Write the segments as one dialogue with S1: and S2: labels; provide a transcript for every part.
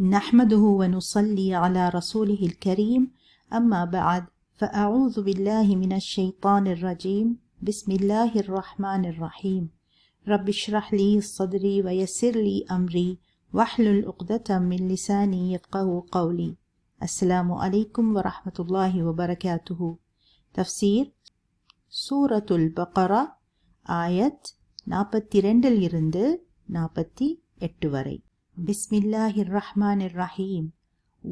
S1: نحمده ونصلي على رسوله الكريم أما بعد فأعوذ بالله من الشيطان الرجيم بسم الله الرحمن الرحيم رب اشرح لي صدري ويسر لي أمري واحلل عقدة من لساني يفقه قولي السلام عليكم ورحمة الله وبركاته تفسير சூரத்துல் பக்ரா ஆயத் நாற்பத்தி ரெண்டில் இருந்து நாற்பத்தி எட்டு வரை பிஸ்மில்லாஹிர் ரஹ்மான் ரஹீம்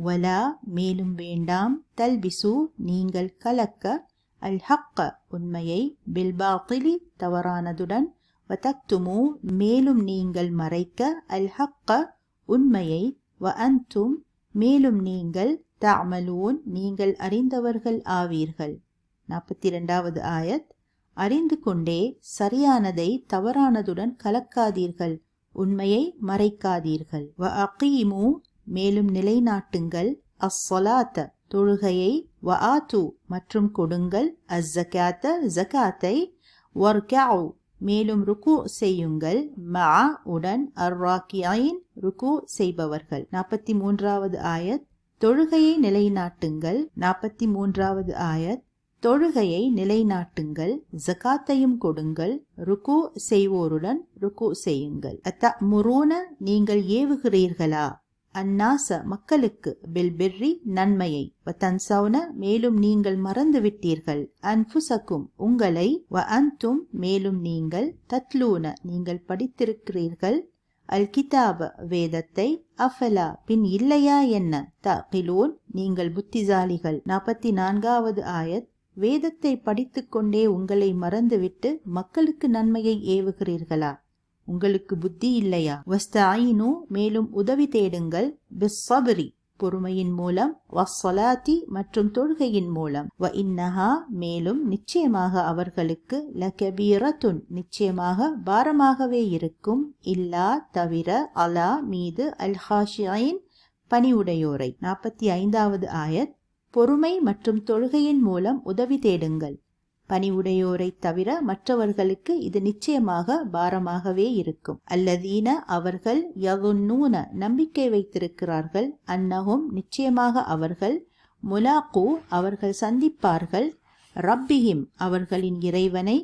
S1: வலா மேலும் வேண்டாம். தல்பிசு நீங்கள் கலக்க. அல் ஹக்க உண்மையை. பில்பாத்திலி தவறானதுடன். வதக்துமு மேலும் நீங்கள் மறைக்க. அல் ஹக்க உண்மையை. வ அந்தும் மேலும் நீங்கள். தஅமலூன் நீங்கள் அறிந்தவர்கள் ஆவீர்கள். நாற்பத்தி இரண்டாவது ஆயத். அறிந்து கொண்டே சரியானதை தவறானதுடன் கலக்காதீர்கள். உண்மையை மறைக்காதீர்கள். வ அகீமு மேலும் நிலைநாட்டுங்கள். அஸ்ஸலாத்த தொழுகையை வ ஆத்து மற்றும் கொடுங்கள். அஸ்ஸகாத்த ஜகாத்தை வர்காவு மேலும் ருக்கு செய்யுங்கள். மா உடன் அர்ராக்கியின் ருக்கு செய்பவர்கள். நாற்பத்தி மூன்றாவது ஆயத் தொழுகையை நிலைநாட்டுங்கள். நாற்பத்தி மூன்றாவது ஆயத் தொழுகையை நிலைநாட்டுங்கள் ஜகாத்தையும் கொடுங்கள் ருக்கு செய்வோருடன் ருக்கு செய்யுங்கள். அத்த முரூன நீங்கள் ஏவுகிறீர்களா? அந்நாச மக்களுக்கு பில் பிர்ரி நன்மையை. தன்சவுன மேலும் நீங்கள் மறந்துவிட்டீர்கள். அன்புசக்கும் உங்களை வ அந்தும் மேலும் நீங்கள் தத்லூன நீங்கள் படித்திருக்கிறீர்கள். அல் கிதாப வேதத்தை அஃபலா பின் இல்லையா என்ன? தகிலூன் நீங்கள் புத்திசாலிகள். நாற்பத்தி நான்காவது ஆயத். வேதத்தை படித்துக்கொண்டே உங்களை மறந்துவிட்டு மக்களுக்கு நன்மையை ஏவுகிறீர்களா? உங்களுக்கு புத்தி இல்லையா? வஸ்தாயினு மேலும் உதவி தேடுங்கள். பிஸ்ஸபரி பொறுமையின் மூலம். வஸ்ஸலாத்தி மற்றும் தொழுகையின் மூலம். வ இன்னஹா மேலும் நிச்சயமாக அவர்களுக்கு லகபீரத்துன் நிச்சயமாக பாரமாகவே இருக்கும். இல்லா தவிர அலா மீது அல் ஹாஷியின் பணிவுடையோரை. நாற்பத்தி ஐந்தாவது ஆயத். பொறுமை மற்றும் தொழுகையின் மூலம் உதவி தேடுங்கள். பணிவுடையோரை தவிர மற்றவர்களுக்கு இது நிச்சயமாக பாரமாகவே இருக்கும். அல்லதீன அவர்கள் யகுன்னூன நம்பிக்கை வைத்திருக்கிறார்கள். அன்னகும் நிச்சயமாக அவர்கள் முலாக்கு அவர்கள் சந்திப்பார்கள். ரப்பிஹிம் அவர்களின் இறைவனை.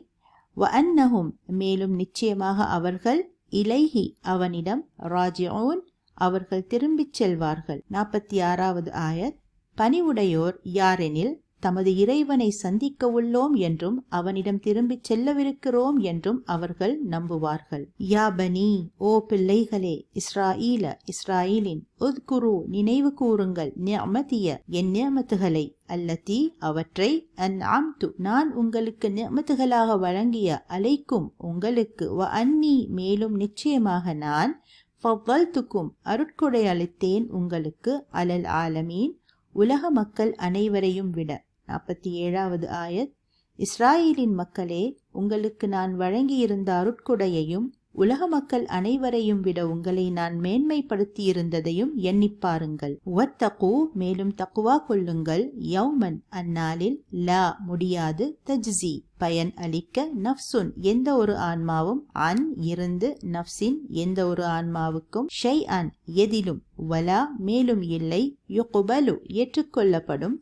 S1: வ அன்னஹும் மேலும் நிச்சயமாக அவர்கள் இலைஹி அவனிடம் ராஜிஊன் அவர்கள் திரும்பிச் செல்வார்கள். நாற்பத்தி ஆறாவது ஆயத். பணிவுடையோர் யாரெனில் தமது இறைவனை சந்திக்க உள்ளோம் என்றும் அவனிடம் திரும்பிச் செல்லவிருக்கிறோம் என்றும் அவர்கள் நம்புவார்கள். யாபனி ஓ பிள்ளைகளே இஸ்ராஈல இஸ்ராயிலின் உத்குரு நினைவு கூறுங்கள். நியமதிய என் நியமத்துகளை அல்லத்தி அவற்றை அன் ஆம்து நான் உங்களுக்கு நியமத்துகளாக வழங்கிய அலைக்கும் உங்களுக்கு வ அன்னி மேலும் நிச்சயமாக நான் ஃபவ்வல்துக்கும் அருட்கொடை அளித்தேன் உங்களுக்கு அலல் ஆலமீன். உலக மக்கள் அனைவரையும் விட. நாற்பத்தி ஏழாவது ஆயத். இஸ்ராயேலின் மக்களே உங்களுக்கு நான் வழங்கியிருந்த அருட்கொடையையும் உலக மக்கள் அனைவரையும் விட உங்களை நான் மேன்மைப்படுத்தியிருந்ததையும் எண்ணிப் பாருங்கள். ஒத்தகு மேலும் தக்குவா கொள்ளுங்கள். யௌமன் அந்நாளில் லா முடியாது தஜ்சி பயன் அளிக்க நப்சுன் எந்த ஒரு ஆன்மாவும் அன் இருந்து நப்சின் எந்த ஒரு ஆன்மாவுக்கும் ஷை அன் எதிலும் வலா மேலும் இல்லை யுகுபலு ஏற்றுக்கொள்ளப்படும்.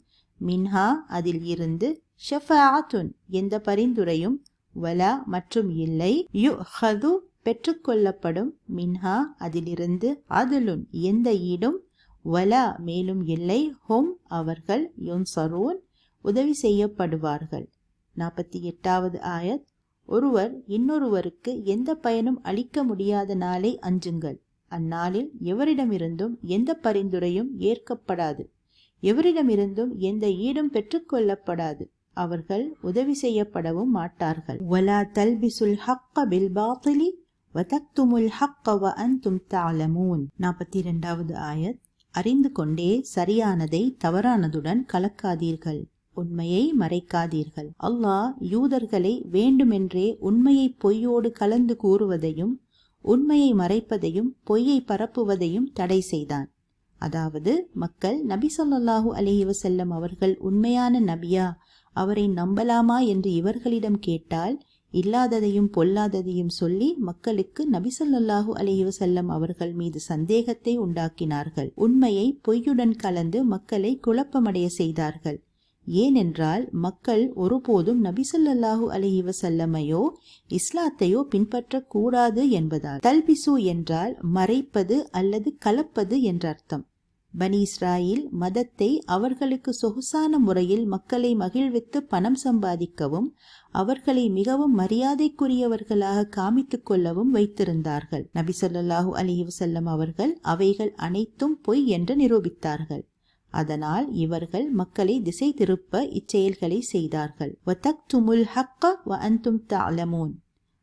S1: மின்ஹா அதில் இருந்து ஷஃபாத்துன் எந்த பரிந்துரையும் வலா மற்றும் இல்லை யு ஹது பெற்றுக்கொள்ளப்படும். மின்ஹா அதிலிருந்து அதுலுன் எந்த ஈடும் வலா மேலும் இல்லை. ஹோம் அவர்கள் யுன்சரூன் உதவி செய்யப்படுவார்கள். நாற்பத்தி எட்டாவது ஆயத். ஒருவர் இன்னொருவருக்கு எந்த பயனும் அளிக்க முடியாத நாளை அஞ்சுங்கள். அந்நாளில் எவரிடமிருந்தும் எந்த பரிந்துரையும் ஏற்கப்படாது. எவரிடமிருந்தும் எந்த ஈடும் பெற்றுக்கொள்ளப்படாது. அவர்கள் உதவி செய்யப்படவும் மாட்டார்கள். வலா தல்பிசுல் ஹக்க பில் பாத்திலி வதக்துமுல் ஹக்க வ அன்தும் தாலமூன் நாற்பத்தி இரண்டாவது ஆயத். அறிந்து கொண்டே சரியானதை தவறானதுடன் கலக்காதீர்கள். உண்மையை மறைக்காதீர்கள். அல்லாஹ் யூதர்களை வேண்டுமென்றே உண்மையை பொய்யோடு கலந்து கூறுவதையும் உண்மையை மறைப்பதையும் பொய்யை பரப்புவதையும் தடை செய்தான். அதாவது மக்கள் நபி சொல்லாஹு அலஹி வசல்லம் அவர்கள் உண்மையான நபியா அவரை நம்பலாமா என்று இவர்களிடம் கேட்டால் இல்லாததையும் பொல்லாததையும் சொல்லி மக்களுக்கு நபிசல்லாஹூ அலைஹி அவர்கள் மீது சந்தேகத்தை உண்டாக்கினார்கள். உண்மையை பொய்யுடன் கலந்து மக்களை குழப்பமடைய செய்தார்கள். ஏனென்றால் மக்கள் ஒருபோதும் நபிசல்லாஹு அலிவசல்லமையோ இஸ்லாத்தையோ பின்பற்றக்கூடாது என்பதால். தல்பிசு என்றால் மறைப்பது அல்லது கலப்பது என்ற அர்த்தம் பனி இஸ்ராயில் மதத்தை அவர்களுக்கு சொகுசான முறையில் மக்களை மகிழ்வித்து பணம் சம்பாதிக்கவும் அவர்களை மிகவும் மரியாதைக்குரியவர்களாக காமித்துக் கொள்ளவும் வைத்திருந்தார்கள். நபி சொல்லாஹூ அலி வசல்லம் அவர்கள் அவைகள் அனைத்தும் பொய் என்று நிரூபித்தார்கள். அதனால் இவர்கள் மக்களை திசை திருப்ப இச்செயல்களை செய்தார்கள்.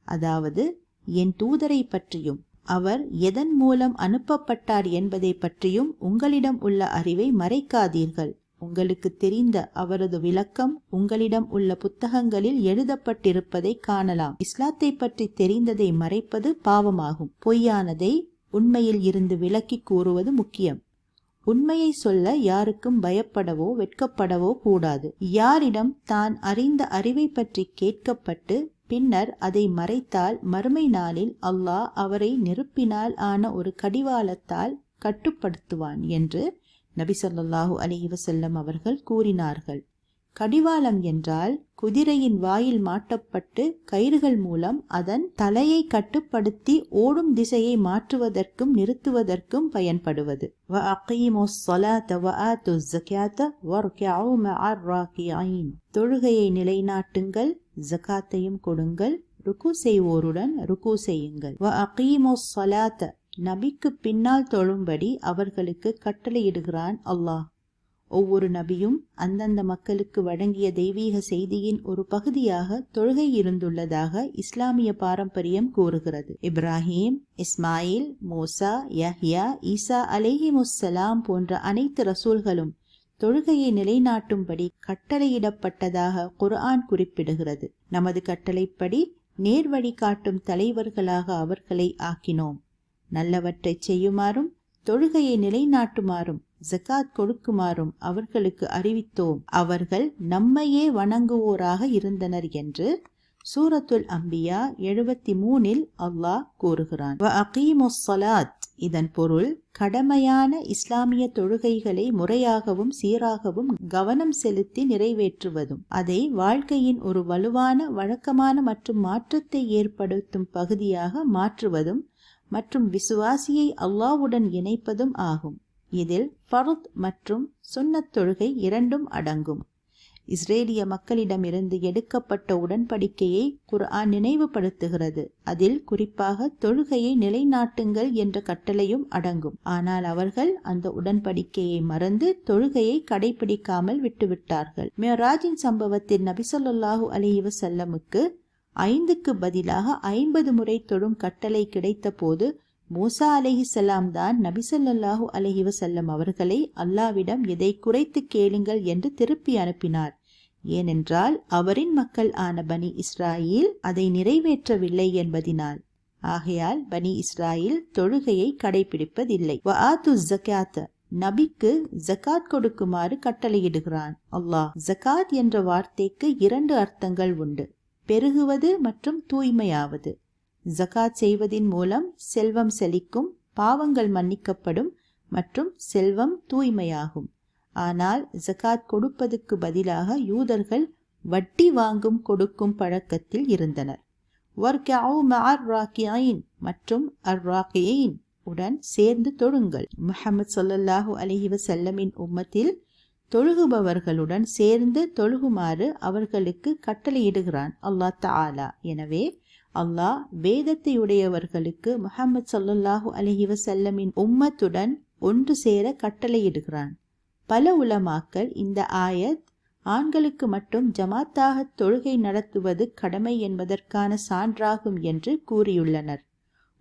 S1: அதாவது என் தூதரை பற்றியும் அவர் எதன் மூலம் அனுப்பப்பட்டார் என்பதை பற்றியும் உங்களிடம் உள்ள அறிவை மறைக்காதீர்கள். உங்களுக்கு தெரிந்த அவரது விளக்கம் உங்களிடம் உள்ள புத்தகங்களில் எழுதப்பட்டிருப்பதை காணலாம். இஸ்லாத்தை பற்றி தெரிந்ததை மறைப்பது பாவமாகும். பொய்யானதை உண்மையில் இருந்து விலக்கி கூறுவது முக்கியம். உண்மையை சொல்ல யாருக்கும் பயப்படவோ வெட்கப்படவோ கூடாது. யாரிடம் தான் அறிந்த அறிவை பற்றி கேட்கப்பட்டு பின்னர் அதை மறைத்தால் மறுமை நாளில் அல்லாஹ் அவரை நெருப்பினால் ஆன ஒரு கடிவாளத்தால் கட்டுப்படுத்துவான் என்று நபி சொல்லாஹு அலி வசல்லம் அவர்கள் கூறினார்கள். கடிவாளம் என்றால் குதிரையின் வாயில் மாட்டப்பட்டு கயிறுகள் மூலம் அதன் தலையை கட்டுப்படுத்தி ஓடும் திசையை மாற்றுவதற்கும் நிறுத்துவதற்கும் பயன்படுவது. தொழுகையை நிலைநாட்டுங்கள் ஜக்காத்தையும் கொடுங்கள் ருக்கு செய்வோருடன் ருக்கு செய்யுங்கள். நபிக்கு பின்னால் தொழும்படி அவர்களுக்கு கட்டளையிடுகிறான் அல்லாஹ். ஒவ்வொரு நபியும் அந்தந்த மக்களுக்கு வழங்கிய தெய்வீக செய்தியின் ஒரு பகுதியாக தொழுகை இருந்துள்ளதாக இஸ்லாமிய பாரம்பரியம் கூறுகிறது. இப்ராஹிம் இஸ்மாயில் மோசா யஹ்யா ஈசா அலேஹிமுசலாம் போன்ற அனைத்து ரசூல்களும் தொழுகையை நிலைநாட்டும்படி கட்டளையிடப்பட்டதாக குர்ஆன் குறிப்பிடுகிறது. நமது கட்டளைப்படி நேர்வழி காட்டும் தலைவர்களாக அவர்களை ஆக்கினோம். நல்லவற்றை செய்யுமாறும் தொழுகையை நிலைநாட்டுமாறும் ஜக்காத் கொடுக்குமாறும் அவர்களுக்கு அறிவித்தோம். அவர்கள் நம்மையே வணங்குவோராக இருந்தனர் என்று சூரத்துல் அம்பியா எழுபத்தி மூனில் அல்லாஹ் கூறுகிறான். இதன் பொருள் கடமையான இஸ்லாமிய தொழுகைகளை முறையாகவும் சீராகவும் கவனம் செலுத்தி நிறைவேற்றுவதும் அதை வாழ்க்கையின் ஒரு வலுவான வழக்கமான மற்றும் மாற்றத்தை ஏற்படுத்தும் பகுதியாக மாற்றுவதும் மற்றும் விசுவாசியை அல்லாவுடன் இணைப்பதும் ஆகும். இதில் ஃபருத் மற்றும் சுன்னத் தொழுகை இரண்டும் அடங்கும். இஸ்ரேலிய மக்களிடமிருந்து எடுக்கப்பட்ட உடன்படிக்கையை குர்ஆன் நினைவுபடுத்துகிறது. அதில் குறிப்பாக தொழுகையை நிலைநாட்டுங்கள் என்ற கட்டளையும் அடங்கும். ஆனால் அவர்கள் அந்த உடன்படிக்கையை மறந்து தொழுகையை கடைபிடிக்காமல் விட்டுவிட்டார்கள். மேராஜின் சம்பவத்தில் நபிசல்லாஹு அலி வசல்லமுக்கு ஐந்துக்கு பதிலாக ஐம்பது முறை தொழும் கட்டளை கிடைத்த போது மூசா செல்லாம் தான் நபிசல்லாஹு அலஹி வசல்லம் அவர்களை அல்லாவிடம் இதை குறைத்து கேளுங்கள் என்று திருப்பி அனுப்பினார். ஏனென்றால் அவரின் மக்கள் ஆன பனி இஸ்ராயில் அதை நிறைவேற்றவில்லை என்பதினால். ஆகையால் பனி இஸ்ராயில் தொழுகையை கடைபிடிப்பதில்லை. நபிக்கு ஜக்காத் கொடுக்குமாறு கட்டளையிடுகிறான். அல்லாஹ் ஜக்காத் என்ற வார்த்தைக்கு இரண்டு அர்த்தங்கள் உண்டு. பெருகுவது மற்றும் தூய்மையாவது. ஜகாத் செய்வதின் மூலம் செல்வம் செழிக்கும் பாவங்கள் மன்னிக்கப்படும் மற்றும் செல்வம் தூய்மையாகும். ஆனால் ஜகாத் கொடுப்பதற்கு பதிலாக யூதர்கள் வட்டி வாங்கும் கொடுக்கும் பழக்கத்தில் இருந்தனர். மற்றும் அர் உடன் சேர்ந்து தொழுங்கள். முகமது சொல்லல்லாஹு அலஹி வசல்லமின் உம்மத்தில் தொழுகுபவர்களுடன் சேர்ந்து தொழுகுமாறு அவர்களுக்கு கட்டளையிடுகிறான். அல்லாஹ் தாலா எனவே அல்லாஹ் வேதத்தையுடையவர்களுக்கு முகமது சல்லாஹூ அலஹி வசல்லமின் உம்மத்துடன் ஒன்று சேர கட்டளையிடுகிறான். பல உலமாக்கள் இந்த ஆயத் ஆண்களுக்கு மட்டும் ஜமாத்தாக தொழுகை நடத்துவது கடமை என்பதற்கான சான்றாகும் என்று கூறியுள்ளனர்.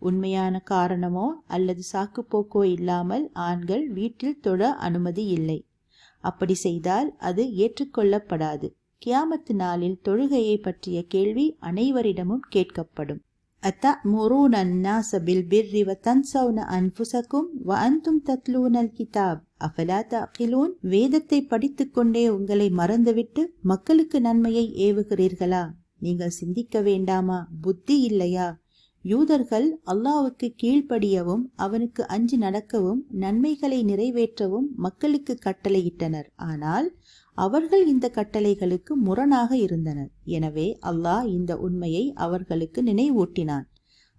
S1: உண்மையான காரணமோ அல்லது சாக்குப்போக்கோ இல்லாமல் ஆண்கள் வீட்டில் தொழ அனுமதி இல்லை. அப்படி செய்தால் அது ஏற்றுக்கொள்ளப்படாது. கியாமத்து நாளில் தொழுகையை பற்றிய கேள்வி அனைவரிடமும் கேட்கப்படும் أتأمرون الناس بالبر وتنسون أنفسكم وأنتم تتلون الكتاب أفلا تعقلون வேதத்தை படித்துக்கொண்டே உங்களை மறந்துவிட்டு மக்களுக்கு நன்மையை ஏவுகிறீர்களா நீங்கள் சிந்திக்க வேண்டாமா புத்தி இல்லையா யூதர்கள் அல்லாவுக்கு கீழ்ப்படியவும் அவனுக்கு அஞ்சு நடக்கவும் நன்மைகளை நிறைவேற்றவும் மக்களுக்கு கட்டளையிட்டனர் ஆனால் அவர்கள் இந்த கட்டளைகளுக்கு முரணாக இருந்தனர். எனவே அல்லாஹ் இந்த உண்மையை அவர்களுக்கு நினைவூட்டினான்.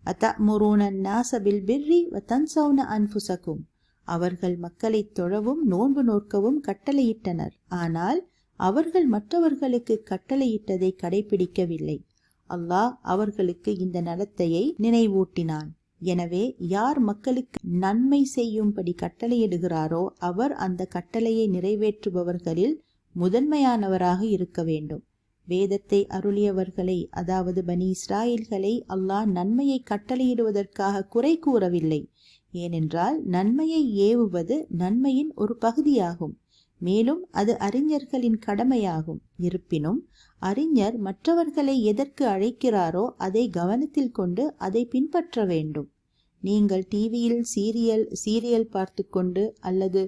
S1: அத்தமுரூன நாசபில் பிர்ரி வ தன்சௌன அன்புசகும் அவர்கள் மக்களை தொழவும் நோன்பு நோக்கவும் கட்டளையிட்டனர். ஆனால் அவர்கள் மற்றவர்களுக்கு கட்டளையிட்டதை கடைபிடிக்கவில்லை. அல்லாஹ் அவர்களுக்கு இந்த நடத்தையை நினைவூட்டினான். எனவே யார் மக்களுக்கு நன்மை செய்யும்படி கட்டளையிடுகிறாரோ அவர் அந்த கட்டளையை நிறைவேற்றுபவர்களில் முதன்மையானவராக இருக்க வேண்டும். வேதத்தை அருளியவர்களை அதாவது பனி இஸ்ராயில்களை அல்லாஹ் நன்மையை கட்டளையிடுவதற்காக குறை கூறவில்லை. ஏனென்றால் நன்மையை ஏவுவது நன்மையின் ஒரு பகுதியாகும். மேலும் அது அறிஞர்களின் கடமையாகும். இருப்பினும் அறிஞர் மற்றவர்களை எதற்கு அழைக்கிறாரோ அதை கவனத்தில் கொண்டு அதை பின்பற்ற வேண்டும். நீங்கள் டிவியில் சீரியல் சீரியல் பார்த்து கொண்டு அல்லது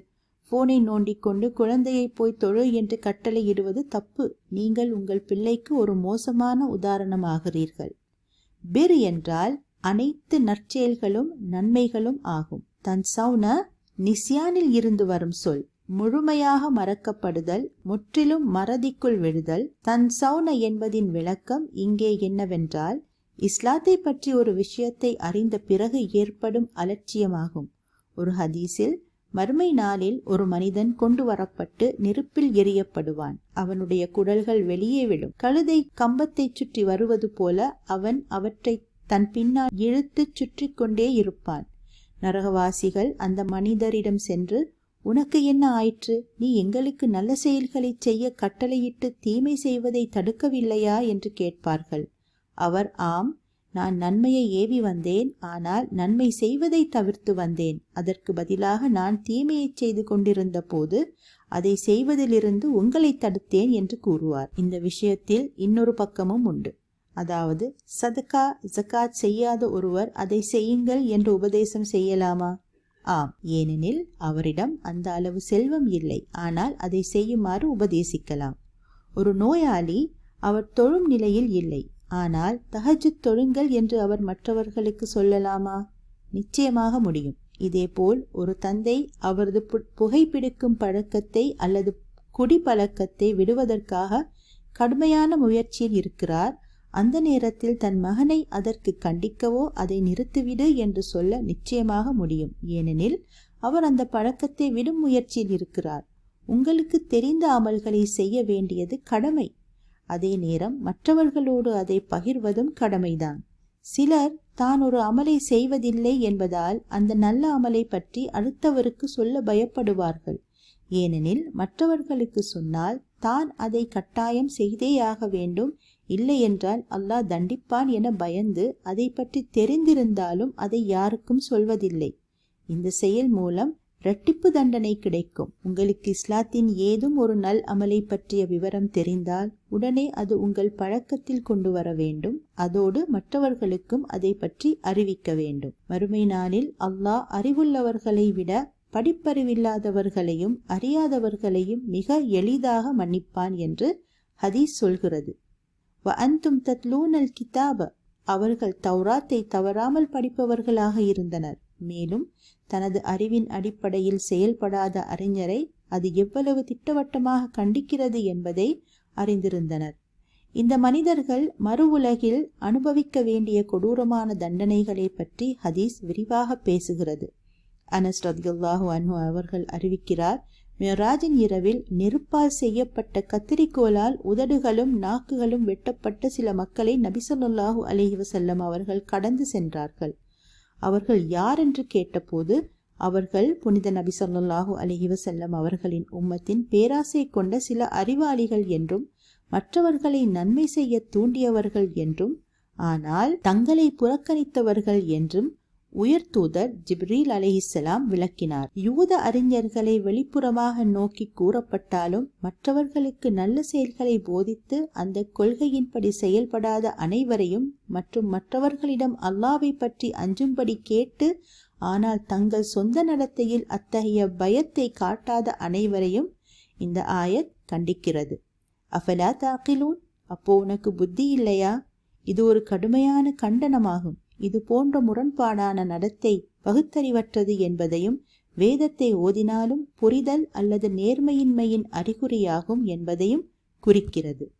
S1: போனை நோண்டிக்கொண்டு குழந்தையை போய் தொழு என்று கட்டளையிடுவது தப்பு. நீங்கள் உங்கள் பிள்ளைக்கு ஒரு மோசமான உதாரணமாகிறீர்கள். பிர் என்றால் அனைத்து நற்செயல்களும் நன்மைகளும் ஆகும். தன் சவுன நிசியானில் இருந்து வரும் சொல் முழுமையாக மறக்கப்படுதல் முற்றிலும் மறதிக்குள் விழுதல். தன் சவுன என்பதின் விளக்கம் இங்கே என்னவென்றால் இஸ்லாத்தை பற்றி ஒரு விஷயத்தை அறிந்த பிறகு ஏற்படும் அலட்சியமாகும். ஒரு ஹதீஸில் மறுமை நாளில் ஒரு மனிதன் கொண்டு வரப்பட்டு நெருப்பில் எரியப்படுவான் அவனுடைய குடல்கள் வெளியே விடும் கழுதை கம்பத்தை சுற்றி வருவது போல அவன் அவற்றை தன் பின்னால் இழுத்து சுற்றி கொண்டே இருப்பான். நரகவாசிகள் அந்த மனிதரிடம் சென்று உனக்கு என்ன ஆயிற்று? நீ எங்களுக்கு நல்ல செயல்களை செய்ய கட்டளையிட்டு தீமை செய்வதை தடுக்கவில்லையா? என்று கேட்பார்கள். அவர் ஆம் நான் நன்மையை ஏவி வந்தேன் ஆனால் நன்மை செய்வதை தவிர்த்து வந்தேன். அதற்கு பதிலாக நான் தீமையை செய்து கொண்டிருந்த போது அதை செய்வதிலிருந்து உங்களை தடுத்தேன் என்று கூறுவார். இந்த விஷயத்தில் இன்னொரு பக்கமும் உண்டு. அதாவது சதகா ஜக்காத் செய்யாத ஒருவர் அதை செய்யுங்கள் என்று உபதேசம் செய்யலாமா? ஆம். ஏனெனில் அவரிடம் அந்த அளவு செல்வம் இல்லை. ஆனால் அதை செய்யுமாறு உபதேசிக்கலாம். ஒரு நோயாளி அவர் தொழும் நிலையில் இல்லை. ஆனால் தஹஜுத் தொழுங்கள் என்று அவர் மற்றவர்களுக்கு சொல்லலாமா? நிச்சயமாக முடியும். இதேபோல் ஒரு தந்தை அவரது புகைப்பிடிக்கும் பழக்கத்தை அல்லது குடிப்பழக்கத்தை விடுவதற்காக கடுமையான முயற்சியில் இருக்கிறார். அந்த நேரத்தில் தன் மகனை அதற்கு கண்டிக்கவோ அதை நிறுத்திவிடு என்று சொல்ல நிச்சயமாக முடியும். ஏனெனில் அவர் அந்த பழக்கத்தை விடும் முயற்சியில் இருக்கிறார். உங்களுக்கு தெரிந்த அமல்களை செய்ய வேண்டியது கடமை. அதே நேரம் மற்றவர்களோடு அதை பகிர்வதும் கடமைதான். சிலர் தான் ஒரு அமலை செய்வதில்லை என்பதால் அந்த நல்ல அமலை பற்றி அடுத்தவருக்கு சொல்ல பயப்படுவார்கள். ஏனெனில் மற்றவர்களுக்கு சொன்னால் தான் அதை கட்டாயம் செய்தேயாக வேண்டும். இல்லை என்றால் அல்லாஹ் தண்டிப்பான் என பயந்து அதை பற்றி தெரிந்திருந்தாலும் அதை யாருக்கும் சொல்வதில்லை. இந்த செயல் மூலம் இரட்டிப்பு தண்டனை கிடைக்கும். உங்களுக்கு இஸ்லாத்தின் ஏதும் ஒரு நல் அமலை பற்றிய விவரம் தெரிந்தால் உடனே அது உங்கள் பழக்கத்தில் கொண்டு வர வேண்டும். அதோடு மற்றவர்களுக்கும் அதை பற்றி அறிவிக்க வேண்டும். மறுமை நாளில் அல்லாஹ் அறிவுள்ளவர்களை விட படிப்பறிவில்லாதவர்களையும் அறியாதவர்களையும் மிக எளிதாக மன்னிப்பான் என்று ஹதீஸ் சொல்கிறது. வ அந்தும் தத்லூனல் கிதாப அவர்கள் தௌராத்தை தவறாமல் படிப்பவர்களாக இருந்தனர். மேலும் தனது அறிவின் அடிப்படையில் செயல்படாத அறிஞரை அது எவ்வளவு திட்டவட்டமாக கண்டிக்கிறது என்பதை அறிந்திருந்தனர். இந்த மனிதர்கள் மறு உலகில் அனுபவிக்க வேண்டிய கொடூரமான தண்டனைகளை பற்றி ஹதீஸ் விரிவாக பேசுகிறது. அனஸ் ரத்யுல்லாஹு அன்ஹு அவர்கள் அறிவிக்கிறார் மியராஜின் இரவில் நெருப்பால் செய்யப்பட்ட கத்திரிக்கோலால் உதடுகளும் நாக்குகளும் வெட்டப்பட்ட சில மக்களை நபிசல்லாஹூ அலஹி வசல்லம் அவர்கள் கடந்து சென்றார்கள். அவர்கள் யார் என்று கேட்டபோது அவர்கள் புனித நபி சொல்லாஹூ அலஹி வசல்லம் அவர்களின் உம்மத்தின் பேராசை கொண்ட சில அறிவாளிகள் என்றும் மற்றவர்களை நன்மை செய்ய தூண்டியவர்கள் என்றும் ஆனால் தங்களை புறக்கணித்தவர்கள் என்றும் உயர்தூதர் ஜிப்ரீல் அலிஹிசலாம் விளக்கினார். யூத அறிஞர்களை வெளிப்புறமாக நோக்கி கூறப்பட்டாலும் மற்றவர்களுக்கு நல்ல செயல்களை போதித்து அந்த கொள்கையின்படி செயல்படாத அனைவரையும் மற்றும் மற்றவர்களிடம் அல்லாவை பற்றி அஞ்சும்படி கேட்டு ஆனால் தங்கள் சொந்த நடத்தையில் அத்தகைய பயத்தை காட்டாத அனைவரையும் இந்த ஆயத் கண்டிக்கிறது. அஃபலா தாக்கிலூன்? அப்போ உனக்கு புத்தி இல்லையா? இது ஒரு கடுமையான கண்டனமாகும். இது போன்ற முரண்பாடான நடத்தை பகுத்தறிவற்றது என்பதையும் வேதத்தை ஓதினாலும் புரிதல் அல்லது நேர்மையின்மையின் அறிகுறியாகும் என்பதையும் குறிக்கிறது.